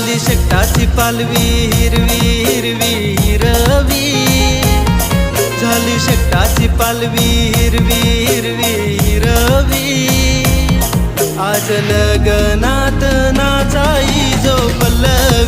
शेकटाची पालवी हिरवी हिरवी हिरवी. झाली शेकटाची पालवी हिरवी हिरवी हिरवी. आज लगनात नाचाई जो पल्लवी.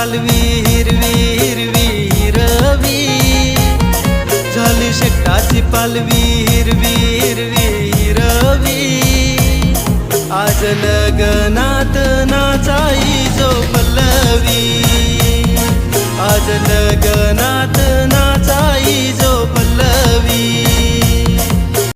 शेकटाची हिरवी हिरवी हिरवी. झाली शेकटाची पालवी हिरवी हिरवी हिरवी. आज आज लगनात नाचाई जो पल्लवी.